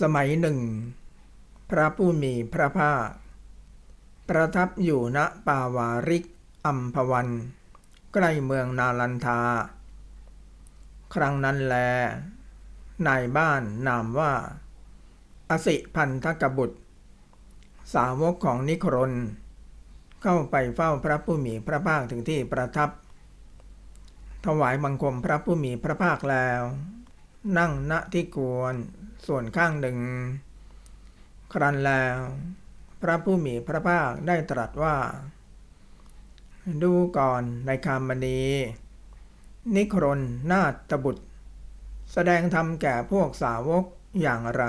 สมัยหนึ่ง พระผู้มีพระภาค ประทับอยู่ณปาวาริกอัมพวัน ใกล้เมืองนาลันทา ครั้งนั้นแล นายบ้านนามว่า อสิพันธกบุตร สาวกของนิครน เข้าไปเฝ้าพระผู้มีพระภาคถึงที่ประทับ ถวายบังคมพระผู้มีพระภาคแล้ว นั่งณที่กวน ส่วนข้างหนึ่ง ครั้นแล้ว พระผู้มีพระภาคได้ตรัสว่า ดูก่อนในคามณีนิครนนาตบุตร แสดงธรรมแก่พวกสาวกอย่างไร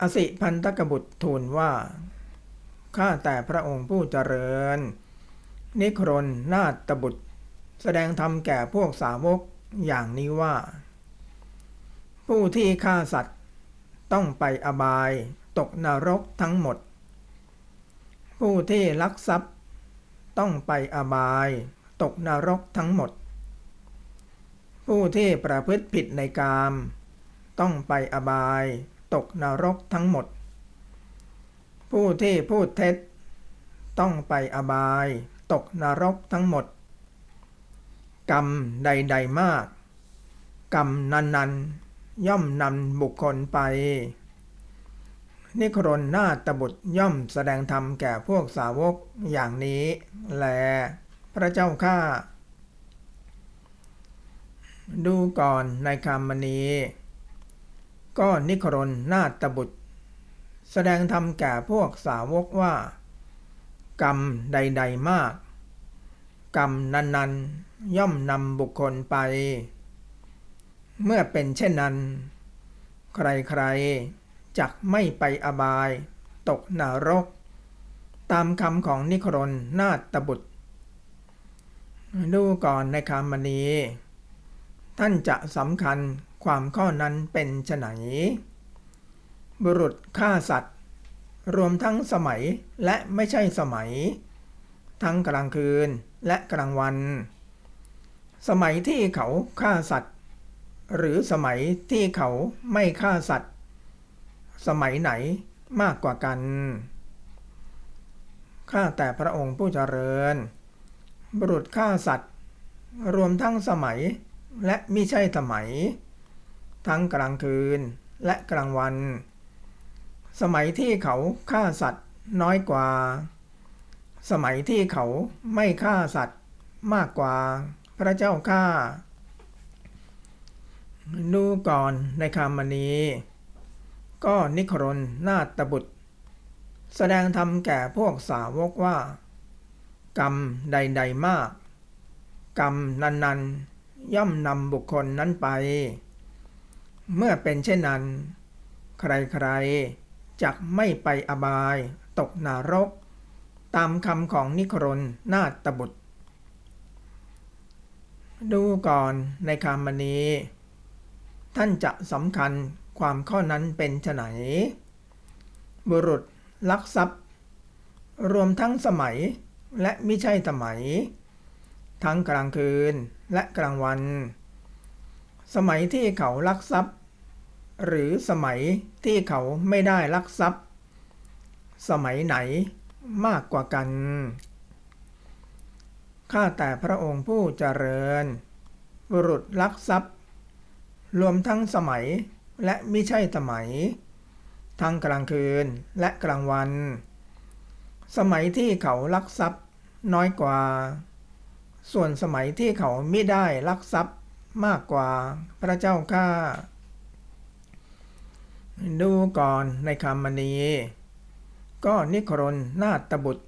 อสิพันธกบุตรทูลว่า ข้าแต่พระองค์ผู้เจริญ นิครนนาตบุตร แสดงธรรมแก่พวกสาวกอย่างนี้ว่า ผู้ที่ฆ่าสัตว์ ต้องไปอบายตกนรกทั้งหมด ผู้ที่ลักทรัพย์ ต้องไปอบายตกนรกทั้งหมด ผู้ที่ประพฤติผิดในกาม ต้องไปอบายตกนรกทั้งหมด ผู้ที่พูดเท็จ ต้องไปอบายตกนรกทั้งหมด กรรมใด ๆ มาก กรรมนันๆ ย่อมนำบุคคลไป นิครนนาตบุตรย่อมแสดงธรรมแก่พวกสาวกอย่างนี้ แล พระเจ้าข้าดูก่อนในคำมณีก็นิครนนาตบุตร แสดงธรรมแก่พวกสาวกว่า กรรมใด ๆ มาก กรรมนันๆ ย่อมนำบุคคลไป เมื่อเป็นเช่นนั้น ใครๆจักไม่ไปอบาย ตกนรก ตามคำของนิครนนาตบุตร ดูก่อนในคำมณีท่านจะสำคัญความข้อนั้นเป็นไฉนบุรุษฆ่าสัตว์ รวมทั้งสมัยและไม่ใช่สมัย ทั้งกลางคืนและกลางวัน สมัยที่เขาฆ่าสัตว์ หรือสมัยที่เขาไม่ฆ่าสัตว์ สมัยไหนมากกว่ากัน ข้าแต่พระองค์ผู้เจริญ บุรุษฆ่าสัตว์ รวมทั้งสมัยและมิใช่สมัย ทั้งกลางคืนและกลางวัน สมัยที่เขาฆ่าสัตว์น้อยกว่า สมัยที่เขาไม่ฆ่าสัตว์มากกว่าพระเจ้าข้า ดูก่อนในคำมณีก็นิครนนาตบุตร แสดงธรรมแก่พวกสาวกว่า กรรมใดๆมาก กรรมนันๆ ย่อมนำบุคคลนั้นไป เมื่อเป็นเช่นนั้น ใครๆจักไม่ไปอบายตกนรก ตามคำของนิครนนาตบุตร ดูก่อนในคำมณี ท่านจะสำคัญความข้อนั้นเป็นไนบุรุษลักทรัพย์ รวมทั้งสมัยและไม่ใช่สมัย ทั้งกลางคืนและกลางวัน สมัยที่เขาลักทรัพย์ หรือสมัยที่เขาไม่ได้ลักทรัพย์ สมัยไหนมากกว่ากัน ข้าแต่พระองค์ผู้เจริญ บุรุษลักทรัพย์ รวมทั้งสมัยและไม่ใช่สมัย ทั้งกลางคืนและกลางวัน สมัยที่เขาลักทรัพย์น้อยกว่า ส่วนสมัยที่เขาไม่ได้ลักทรัพย์มากกว่าพระเจ้าข้าดูก่อนในคำมณี ก็นิครนนาตบุตร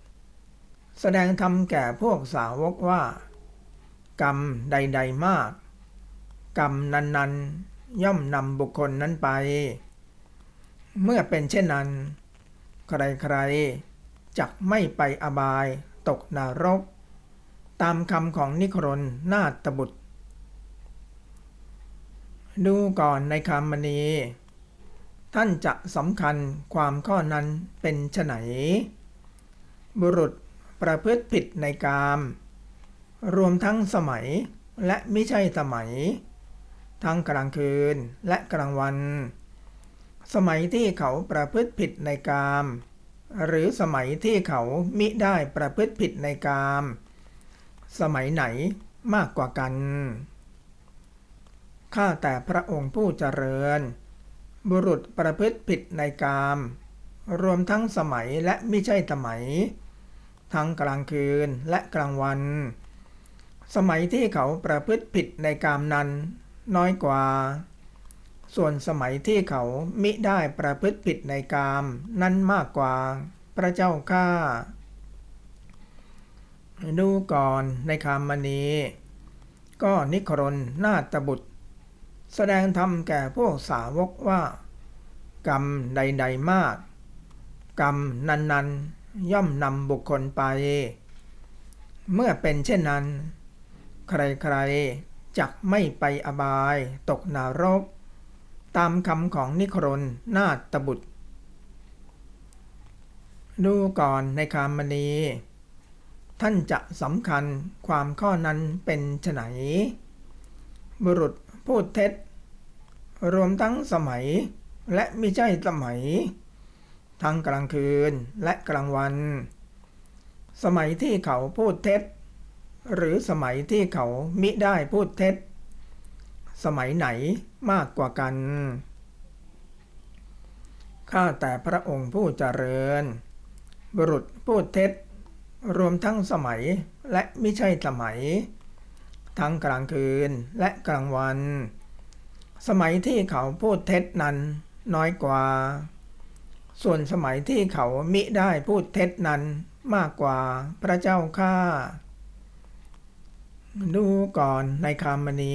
แสดงธรรมแก่พวกสาวกว่า กรรมใด ๆ มาก กรรมนั้นๆ ย่อมนำบุคคลนั้นไป เมื่อเป็นเช่นนั้น ใครๆจักไม่ไปอบายตกนรก ตามคำของนิครนนาตบุตร ดูก่อนในคำมณีท่านจะสำคัญความข้อนั้นเป็นไนบุรุษประพฤติผิดในกาม รวมทั้งสมัยและไม่ใช่สมัย ทั้งกลางคืนและกลางวัน สมัยที่เขาประพฤติผิดในกาม หรือสมัยที่เขามิได้ประพฤติผิดในกาม สมัยไหนมากกว่ากัน ข้าแต่พระองค์ผู้เจริญ บุรุษประพฤติผิดในกาม รวมทั้งสมัยและไม่ใช่สมัย ทั้งกลางคืนและกลางวัน สมัยที่เขาประพฤติผิดในกามนั้น น้อยกว่า ส่วนสมัยที่เขามิได้ประพฤติผิดในกามนั้นมากกว่า พระเจ้าข้าดูก่อนในคามณีก็นิครนนาตบุตร แสดงธรรมแก่พวกสาวกว่า กรรมใดๆมาก กรรมนั้นๆ ย่อมนำบุคคลไป เมื่อเป็นเช่นนั้น ใครๆ จักไม่ไปอบายตกนรก ตามคำของนิครนนาตบุตร ดูก่อนในคามณี ท่านจะสำคัญความข้อนั้นเป็นไฉนบุรุษพูดเท็จ รวมทั้งสมัยและไม่ใช่สมัย ทั้งกลางคืนและกลางวัน สมัยที่เขาพูดเท็จ หรือสมัยที่เขามิได้พูดเท็จ สมัยไหนมากกว่ากัน ข้าแต่พระองค์ผู้เจริญ บุรุษพูดเท็จ รวมทั้งสมัยและไม่ใช่สมัย ทั้งกลางคืนและกลางวัน สมัยที่เขาพูดเท็จนั้นน้อยกว่า ส่วนสมัยที่เขามิได้พูดเท็จนั้นมากกว่าพระเจ้าข้า ดูก่อนในคามณี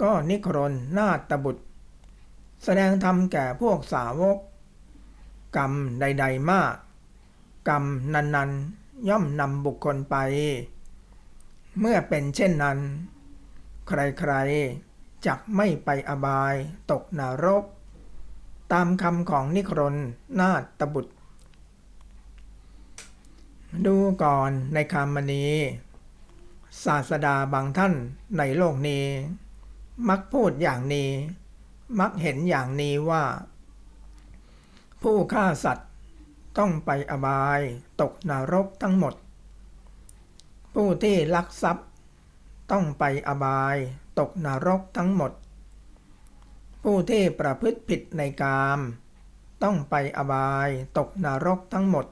ก็นิครนนาตบุตร แสดงธรรมแก่พวกสาวก กรรมใด ๆ มาก กรรมนั้นๆ ย่อมนำบุคคลไป เมื่อเป็นเช่นนั้น ใครๆจักไม่ไปอบายตกนรก ตามคำของนิครนนาตบุตร ดูก่อนในคามณี ศาสดาบางท่านในโลกนี้ มักพูดอย่างนี้ มักเห็นอย่างนี้ว่า ผู้ฆ่าสัตว์ต้องไปอบายตกนรกทั้งหมด ผู้ที่ลักทรัพย์ต้องไปอบายตกนรกทั้งหมด ผู้ที่ประพฤติผิดในกาม ต้องไปอบายตกนรกทั้งหมด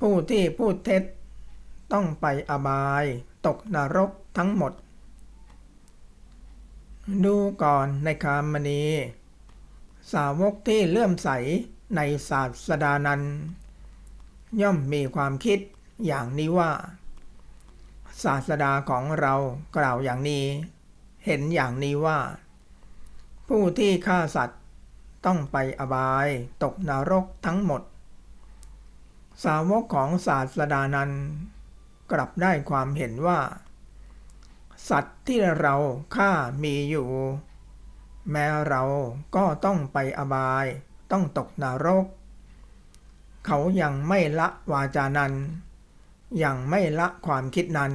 ผู้ที่พูดเท็จ ต้องไปอบาย ตกนรกทั้งหมด ดูก่อนในคามณี สาวกที่เลื่อมใสในศาสดานันย่อมมีความคิดอย่างนี้ว่า ศาสดาของเรากล่าวอย่างนี้ เห็นอย่างนี้ว่า ผู้ที่ฆ่าสัตว์ต้องไปอบายตกนรกทั้งหมด สาวกของศาสดานั้น กลับได้ความเห็นว่า สัตว์ที่เราฆ่ามีอยู่ แม้เราก็ต้องไปอบาย ต้องตกนรก เขายังไม่ละวาจานั้น ยังไม่ละความคิดนั้น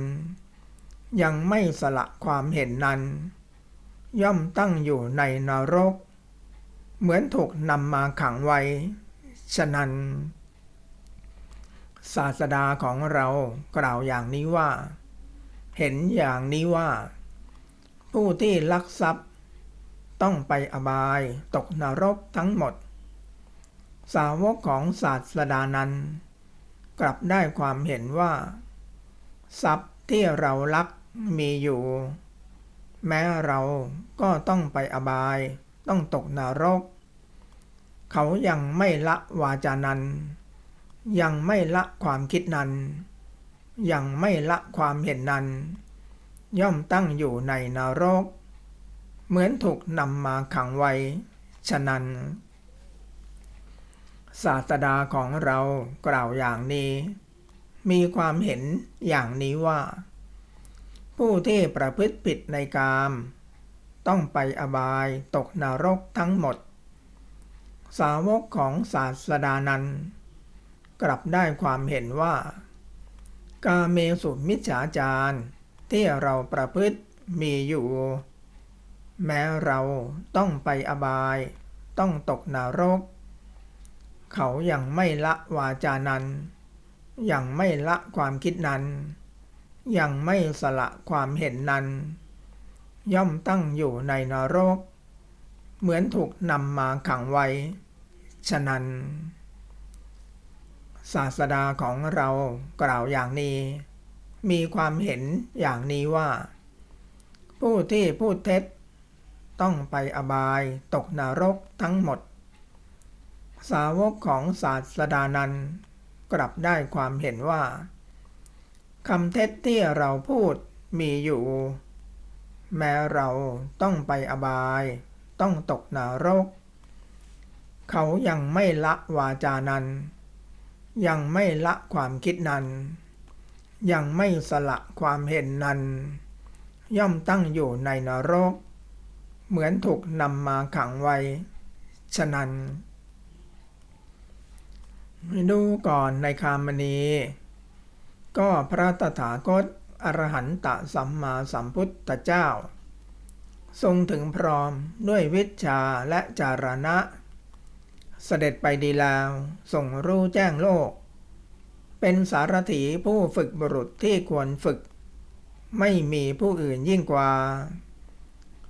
ยังไม่สละความเห็นนั้น ย่อมตั้งอยู่ในนรก เหมือนถูกนำมาขังไว้ ฉะนั้น ศาสดาของเรากล่าวอย่างนี้ว่า เห็นอย่างนี้ว่า ผู้ที่ลักทรัพย์ ต้องไปอบายตกนรกทั้งหมด สาวกของศาสดานั้น กลับได้ความเห็นว่า ทรัพย์ที่เราลักมีอยู่ แม้เราก็ต้องไปอบาย ต้องตกนรก เขายังไม่ละวาจานั้น ยังไม่ละความคิดนั้น ยังไม่ละความเห็นนั้น ย่อมตั้งอยู่ในนรก เหมือนถูกนำมาขังไว้ ฉะนั้น ศาสดาของเรากล่าวอย่างนี้ มีความเห็นอย่างนี้ว่า ผู้ที่ประพฤติผิดในกาม ต้องไปอบายตกนรกทั้งหมด สาวกของศาสดานั้น กลับได้ความเห็นว่า กาเมสุมิจฉาจารที่เราประพฤติมีอยู่ แม้เราต้องไปอบาย ต้องตกนรก เขายังไม่ละวาจานั้น ยังไม่ละความคิดนั้น ยังไม่สละความเห็นนั้น ย่อมตั้งอยู่ในนรก เหมือนถูกนำมาขังไว้ ฉะนั้น ศาสดาของเรากล่าวอย่างนี้ มีความเห็นอย่างนี้ว่า ผู้ที่พูดเท็จ ต้องไปอบายตกนรกทั้งหมด สาวกของศาสดานั้นกลับได้ความเห็นว่าคำเท็จที่เราพูดมีอยู่ แม้เราต้องไปอบาย ต้องตกนรก เขายังไม่ละวาจานั้น ยังไม่ละความคิดนั้น ยังไม่สละความเห็นนั้น ย่อมตั้งอยู่ในนรก เหมือนถูกนำมาขังไว้ ฉะนั้น ดูก่อนในคามณี ก็พระตถาคตอรหันตสัมมาสัมพุทธเจ้า ทรงถึงพร้อมด้วยวิชาและจารณะ เสด็จไปดีแล้วทรงรู้แจ้งโลก เป็นสารถีผู้ฝึกบุรุษที่ควรฝึก ไม่มีผู้อื่นยิ่งกว่า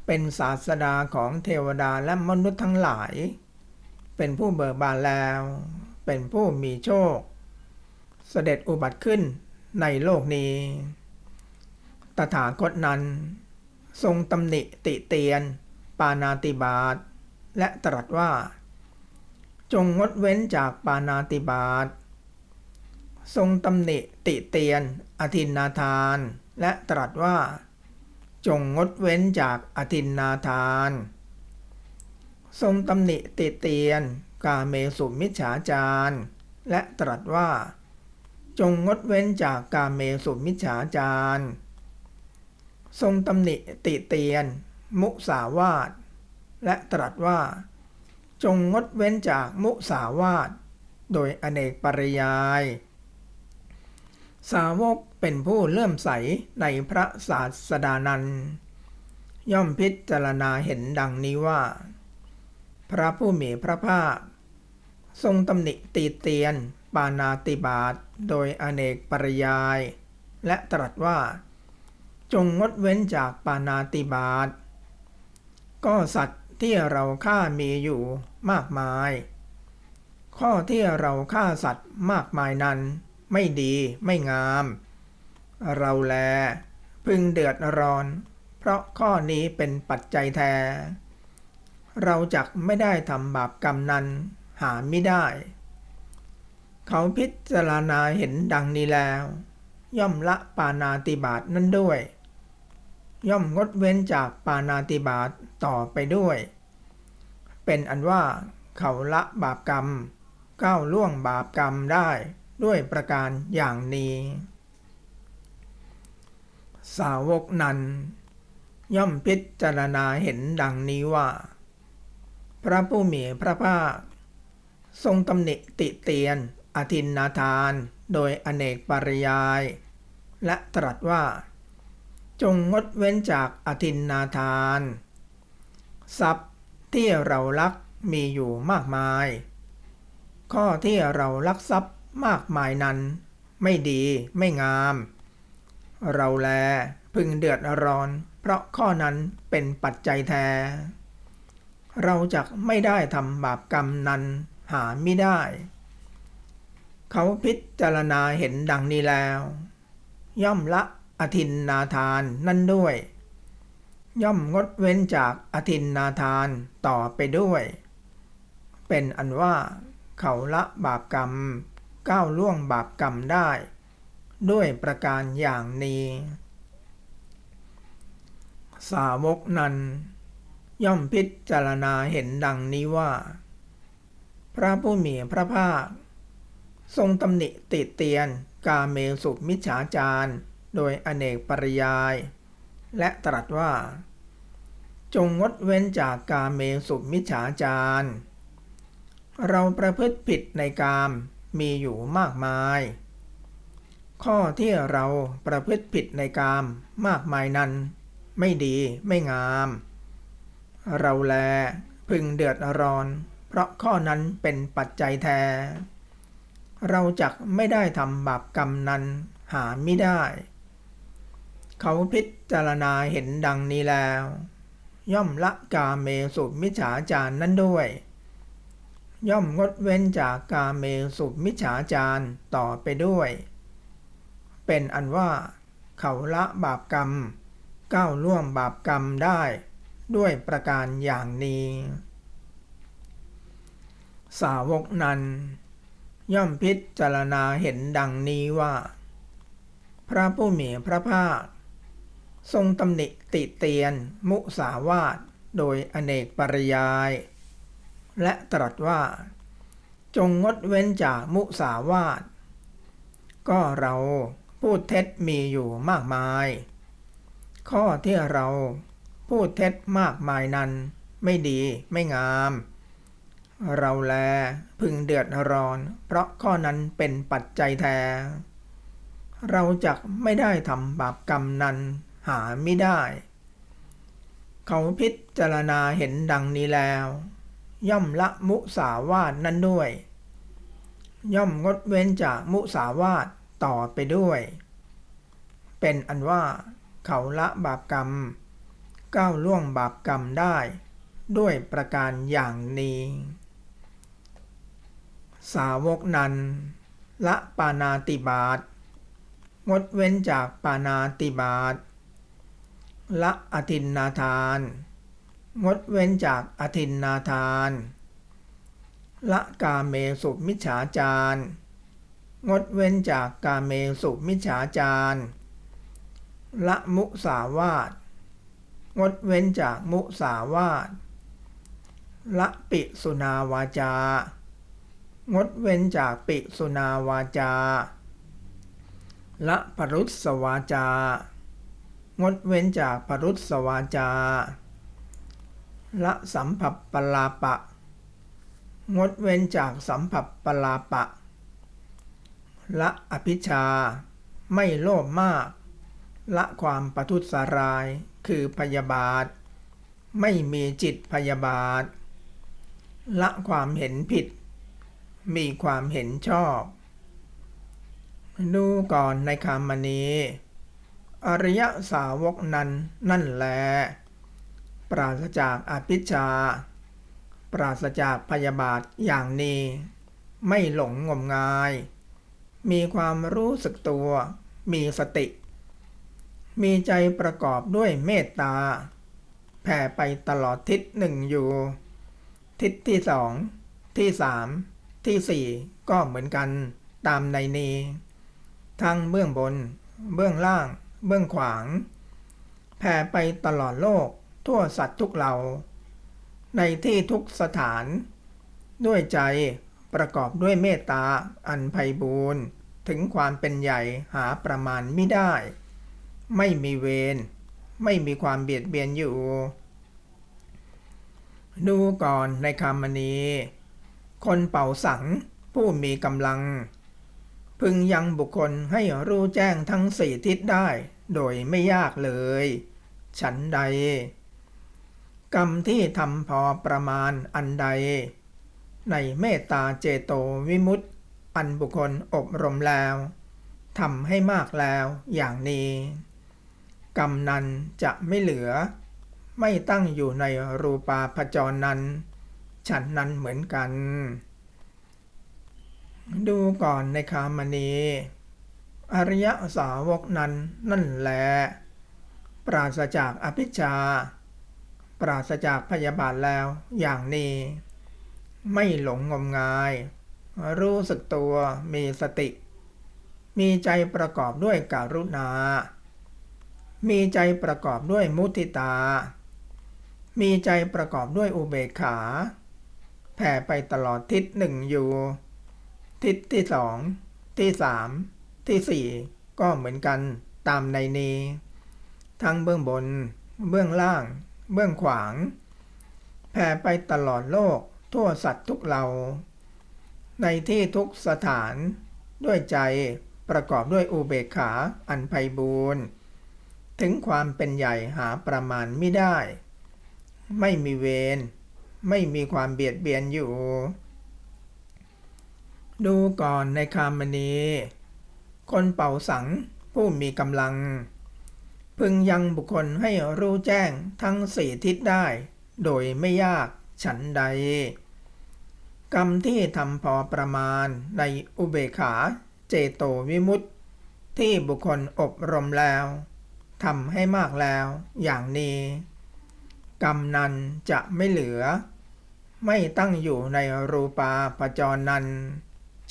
เป็นศาสดาของเทวดาและมนุษย์ทั้งหลาย เป็นผู้เบิกบานแล้ว เป็นผู้มีโชค เสด็จอุบัติขึ้นในโลกนี้ ตถาคตนั้น ทรงตำหนิติเตียน ปานาติบาตและตรัสว่า จงงดเว้นจากปานาติบาตทรงตำหนิติเตียน อธินนาทาน และตรัสว่า จงงดเว้นจากอธินนาทาน ทรงตำหนิติเตียน กาเมสุมิจฉาจารและตรัสว่า จงงดเว้นจากกาเมสุมิจฉาจารทรงตำหนิติเตียน มุสาวาทและตรัสว่า จงงดเว้นจากมุสาวาทโดยอเนกปริยาย สาวกเป็นผู้เลื่อมใสในพระศาสดานันย่อมพิจารณาเห็นดังนี้ว่า พระผู้มีพระภาค ทรงตำหนิตีเตียน ปานาติบาตโดยอเนกปริยาย และตรัสว่า จงงดเว้นจากปานาติบาตก็สัตว์ที่เราฆ่ามีอยู่ มากมาย ข้อที่เราฆ่าสัตว์มากมายนั้น ไม่ดีไม่งาม เราแล พึงเดือดร้อน เพราะข้อนี้เป็นปัจจัยแท้ เราจักไม่ได้ทำบาปกรรมนั้นหาไม่ได้ เขาพิจารณาเห็นดังนี้แล้ว ย่อมละปานาติบาตนั้นด้วย ย่อมงดเว้นจากปานาติบาตต่อไปด้วย เป็นอันว่าเขาละบาปกรรม ก้าวล่วงบาปกรรมได้ด้วยประการอย่างนี้ สาวกนั้น ย่อมพิจารณาเห็นดังนี้ว่า พระผู้มีพระภาค ทรงตำหนิติเตียนอธินนาทานโดยอเนกปริยาย และตรัสว่า จงงดเว้นจากอธินนาทาน ทรัพย์ ที่เราลักมีอยู่มากมาย ข้อที่เราลักทรัพย์มากมายนั้น ไม่ดีไม่งาม เราแลพึงเดือดร้อน เพราะข้อนั้นเป็นปัจจัยแท้ เราจะไม่ได้ทำบาปกรรมนั้นหาไม่ได้ เขาพิจารณาเห็นดังนี้แล้ว ย่อมละอธินนาทานนั่นด้วย ย่อมงดเว้นจากอธินนาทานต่อไปด้วย เป็นอันว่าเขาละบาปกรรม ก้าวล่วงบาปกรรมได้ ด้วยประการอย่างนี้ สาวกนั้น ย่อมพิจารณาเห็นดังนี้ว่า พระผู้มีพระภาค ทรงตำหนิติเตียนกาเมสุมิจฉาจารโดยอเนกปริยาย และตรัสว่า จงงดเว้นจากกาเมสุมิจฉาจารเราประพฤติผิดในกามมีอยู่มากมาย ข้อที่เราประพฤติผิดในกามมากมายนั้น ไม่ดีไม่งาม เราแลพึงเดือดร้อน เพราะข้อนั้นเป็นปัจจัยแท้เราจักไม่ได้ทำบาปกรรมนั้นหาไม่ได้ เขาพิจารณาเห็นดังนี้แล้ว ย่อมละกาเมสุมิจฉาจารนั้นด้วย ย่อมงดเว้นจากกาเมสุมิจฉาจารต่อไปด้วย เป็นอันว่า เขาละบาปกรรม ก้าวล่วงบาปกรรมได้ด้วยประการอย่างนี้ สาวกนั้น ย่อมพิจารณาเห็นดังนี้ว่า พระผู้มีพระภาค ทรงตำหนิติเตียน มุสาวาทโดยอเนกปริยาย และตรัสว่า จงงดเว้นจากมุสาวาทก็เราพูดเท็จมีอยู่มากมาย ข้อที่เราพูดเท็จมากมายนั้น ไม่ดีไม่งาม เราแลพึงเดือดร้อน เพราะข้อนั้นเป็นปัจจัยแท้ เราจักไม่ได้ทำบาปกรรมนั้น หาไม่ได้ เขาพิจารณาเห็นดังนี้แล้ว ย่อมละมุสาวาทนั้นด้วย ย่อมงดเว้นจากมุสาวาทต่อไปด้วย เป็นอันว่าเขาละบาปกรรม ก้าวล่วงบาปกรรมได้ ด้วยประการอย่างนี้ สาวกนั้นละปานาติบาตงดเว้นจากปานาติบาต ละอธินนาทาน งดเว้นจากอธินนาทาน ละกาเมสุมิจฉาจารงดเว้นจากกาเมสุมิจฉาจารละมุสาวาทงดเว้นจากมุสาวาทละปิสุนาวาจา งดเว้นจากปิสุนาวาจา ละปรุษสวาจา งดเว้นจากปรุษสวาจา ละสัมผัสปลาปะ งดเว้นจากสัมผัสปลาปะ ละอภิชา ไม่โลภมาก ละความประทุษร้าย คือพยาบาท ไม่มีจิตพยาบาท ละความเห็นผิด มีความเห็นชอบ ดูก่อนในคำมนี้ อริยสาวกนั้นนั่นแล ปราศจากอภิชา ปราศจากพยาบาทอย่างนี้ ไม่หลงงมงาย มีความรู้สึกตัว มีสติ มีใจประกอบด้วยเมตตา แผ่ไปตลอดทิศหนึ่งอยู่ ทิศที่สองที่สามที่สี่ก็เหมือนกันตามในนี้ ทั้งเบื้องบน เบื้องล่าง เบื้องขวาง แผ่ไปตลอดโลกทั่วสัตว์ทุกเหล่า ในที่ทุกสถาน ด้วยใจประกอบด้วยเมตตาอันไพบูรณ์ถึงความเป็นใหญ่หาประมาณไม่ได้ ไม่มีเวรไม่มีความเบียดเบียนอยู่ ดูก่อนในคำนี้ คนเป่าสังผู้มีกำลัง พึงยังบุคคลให้รู้แจ้งทั้งสี่ทิศได้ โดยไม่ยากเลย ฉันใด กรรมที่ทำพอประมาณอันใด ในเมตตาเจโตวิมุตติ อันบุคคลอบรมแล้วทำให้มากแล้วอย่างนี้ กรรมนั้นจะไม่เหลือ ไม่ตั้งอยู่ในรูปาพจรนั้น ฉันนั้นเหมือนกัน ดูก่อนในคามนี้อริยสาวกนั้นนั่นแหละปราศจากอภิชา ปราศจากพยาบาทแล้วอย่างนี้ ไม่หลงงมงาย รู้สึกตัวมีสติ มีใจประกอบด้วยการุณา มีใจประกอบด้วยมุติตา มีใจประกอบด้วยอุเบกขา แผ่ไปตลอดทิศหนึ่งอยู่ ทิศที่สองที่สามที่สี่ก็เหมือนกันตามในนี้ ทั้งเบื้องบน เบื้องล่าง เบื้องขวาง แผ่ไปตลอดโลกทั่วสัตว์ทุกเหล่าในที่ทุกสถานด้วยใจประกอบด้วยอุเบกขาอันไพบูรณ์ถึงความเป็นใหญ่หาประมาณไม่ได้ ไม่มีเวร ไม่มีความเบียดเบียนอยู่ ดูก่อนในคามณี คนเป่าสังผู้มีกำลัง พึงยังบุคคลให้รู้แจ้งทั้งสี่ทิศได้ โดยไม่ยากฉันใด กรรมที่ทำพอประมาณในอุเบขาเจโตวิมุตติ ที่บุคคลอบรมแล้วทำให้มากแล้วอย่างนี้ กรรมนั้นจะไม่เหลือ ไม่ตั้งอยู่ในรูปาปจรนั้น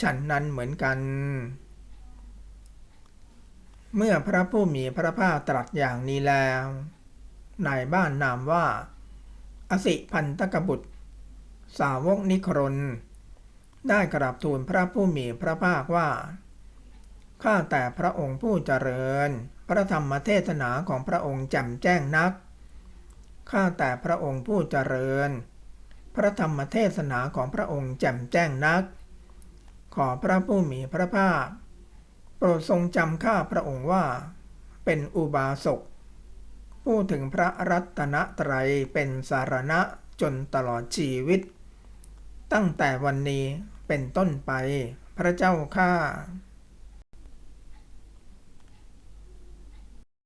ฉันนั้นเหมือนกัน เมื่อพระผู้มีพระภาคตรัสอย่างนี้แล้วนายบ้านนามว่า อสิพันตกบุตร สาวกนิครน ได้กราบทูลพระผู้มีพระภาคว่า ข้าแต่พระองค์ผู้เจริญ พระธรรมเทศนาของพระองค์แจ่มแจ้งนัก ข้าแต่พระองค์ผู้เจริญ พระธรรมเทศนาของพระองค์แจ่มแจ้งนัก ขอพระผู้มีพระภาค โปรดทรงจำข้าพระองค์ว่า เป็นอุบาสกผู้ถึงพระรัตนตรัยเป็นสารณะจนตลอดชีวิต ตั้งแต่วันนี้เป็นต้นไปพระเจ้าข้า